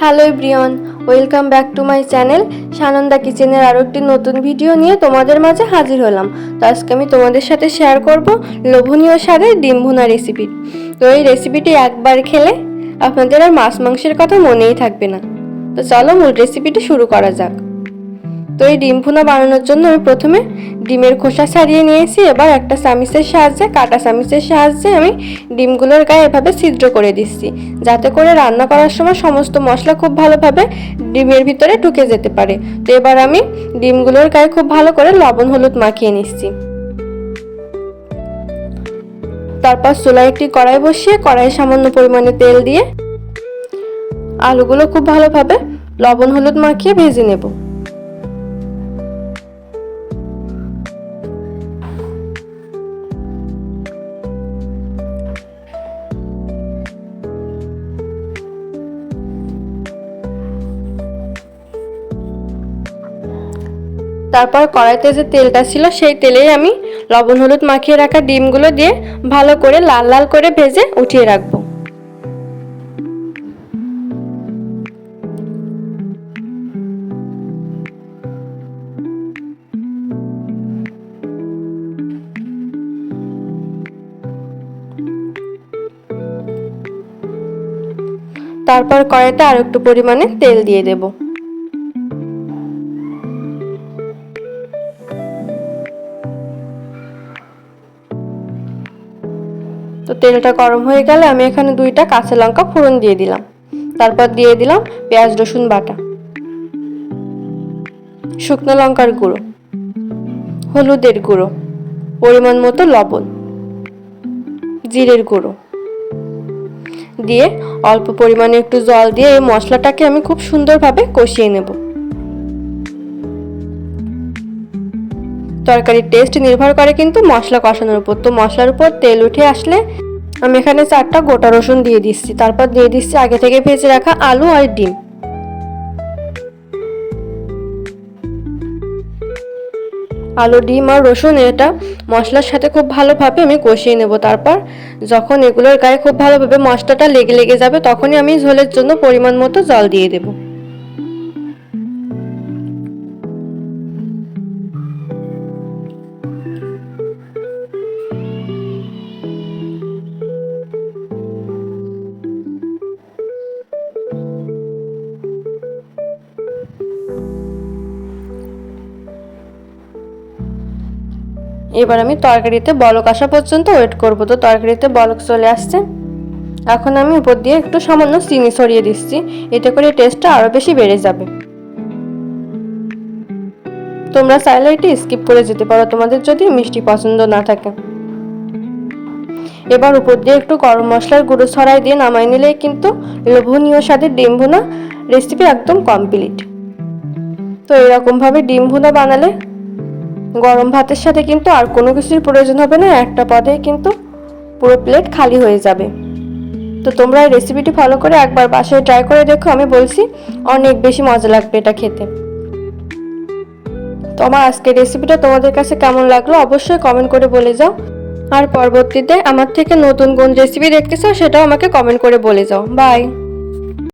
Hello Brian welcome back to my channel Sananda কিচেনের আরও একটি নতুন ভিডিও নিয়ে তোমাদের মাঝে হাজির হলাম। তো আজকে আমি তোমাদের সাথে শেয়ার করব লোভনীয় স্বাদের ডিম ভুনা রেসিপি তো এই রেসিপিটি একবার খেলে আপনাদের আর মাছ মাংসের কথা মনেই থাকবে না। তো চলো মূল রেসিপিটি শুরু করা যাক। তো এই ডিম ভুনা বানানোর জন্য আমি প্রথমে ডিমের খোসা ছাড়িয়ে নিয়েছি। এবার একটা চামিচের সাহায্যে, কাটা চামিচের সাহায্যে আমি ডিমগুলোর গায়ে এভাবে ছিদ্র করে দিচ্ছি, যাতে করে রান্না করার সময় সমস্ত মশলা খুব ভালোভাবে ডিমের ভিতরে ঢুকে যেতে পারে। তো এবার আমি ডিমগুলোর গায়ে খুব ভালো করে লবণ, হলুদ মাখিয়ে নিচ্ছি। তারপর চুলায় একটি কড়াই বসিয়ে কড়াই সামান্য পরিমাণে তেল দিয়ে আলুগুলো খুব ভালোভাবে লবণ, হলুদ মাখিয়ে ভেজে নেব। তারপর কড়াইতে যে তেলটা ছিল, সেই তেলেই আমি লবণ, হলুদ মাখিয়ে রাখা ডিমগুলো দিয়ে ভালো করে লাল লাল করে ভেজে উঠিয়ে রাখব। তারপর কড়াইতে আর একটু পরিমাণে তেল দিয়ে দেবো। তো তেলটা গরম হয়ে গেলে আমি এখানে দুইটা কাঁচা লঙ্কা ফোড়ন দিয়ে দিলাম। তারপর দিয়ে দিলাম পেঁয়াজ, রসুন বাটা, শুকনো লঙ্কার গুঁড়ো, হলুদের গুঁড়ো, পরিমাণ মতো লবণ, জিরের গুঁড়ো দিয়ে অল্প পরিমাণে একটু জল দিয়ে এই মশলাটাকে আমি খুব সুন্দরভাবে কষিয়ে নেব। তরকারির টেস্ট নির্ভর করে কিন্তু মশলা কষানোর উপর। তো মশলার উপর তেল উঠে আসলে আমি এখানে চারটা গোটা রসুন দিয়ে দিচ্ছি। তারপর দিয়ে দিচ্ছি আগে থেকে ভেজে রাখা আলু আর ডিম। আলু, ডিম আর রসুন এটা মশলার সাথে খুব ভালোভাবে আমি কষিয়ে নেব। তারপর যখন এগুলোর গায়ে খুব ভালোভাবে মশলাটা লেগে লেগে যাবে, তখনই আমি ঝোলের জন্য পরিমাণ মতো জল দিয়ে দেবো। এবার আমি তরকারিতে বলক আসা পর্যন্ত ওয়েট করব। তো তরকারিতে বলক চলে আসছে। এখন আমি উপর দিয়ে একটু সামান্য চিনি ছড়িয়ে দিচ্ছি। এতে করে টেস্টটা আরও বেশি বেড়ে যাবে। তোমরা চাইলে এটি স্কিপ করে যেতে পারো। তোমাদের যদি মিষ্টি পছন্দ না থাকে। এবার উপর দিয়ে একটু গরম মশলার গুঁড়ো ছড়াই দিয়ে নামাই নিলেই কিন্তু লোভনীয় স্বাদের ডিম ভুনা রেসিপি একদম কমপ্লিট তো এরকমভাবে ডিম ভুনা বানালে গরম ভাতের সাথে কিন্তু আর কোনো কিছুর প্রয়োজন হবে না, একটা পদে কিন্তু পুরো প্লেট খালি হয়ে যাবে। তো তোমরা এই রেসিপিটি ফলো করে একবার বাসায় ট্রাই করে দেখো, আমি বলছি অনেক বেশি মজা লাগবে এটা খেতে। তো আমার আজকের রেসিপিটা তোমাদের কাছে কেমন লাগল অবশ্যই কমেন্ট করে বলে যাও। আর পরবর্তীতে আমার থেকে নতুন কোন রেসিপি দেখতে চাও সেটাও আমাকে কমেন্ট করে বলে যাও। বাই